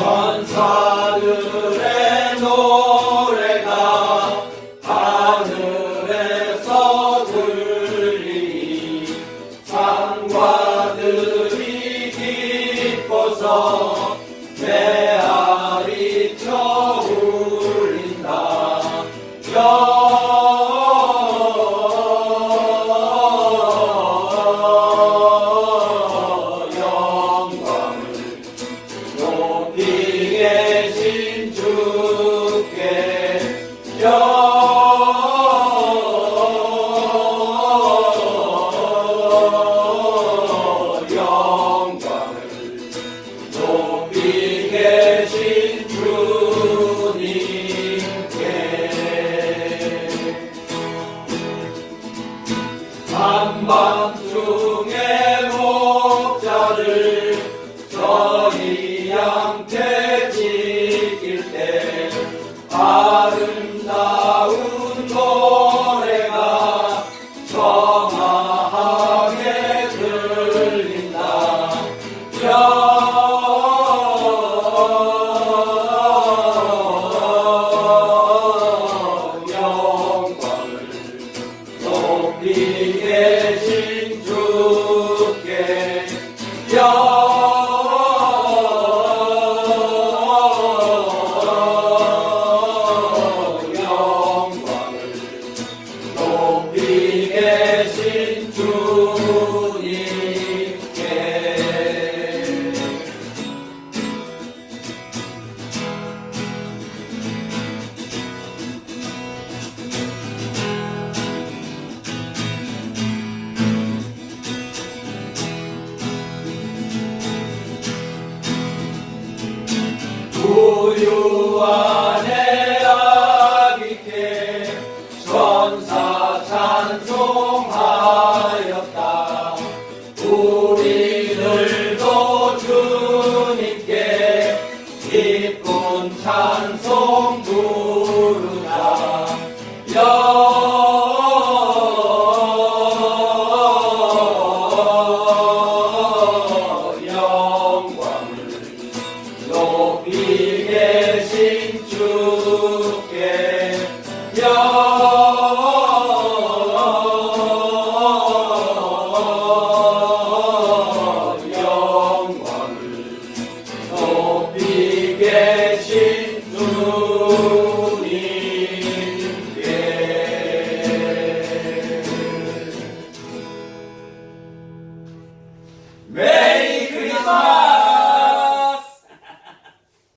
천사들의 노래가 하늘에서 들리니 상과들이 기뻐서 메아리쳐 울린다. 한밤 중에 주님. Senhor. 주님께 메리 크리스마스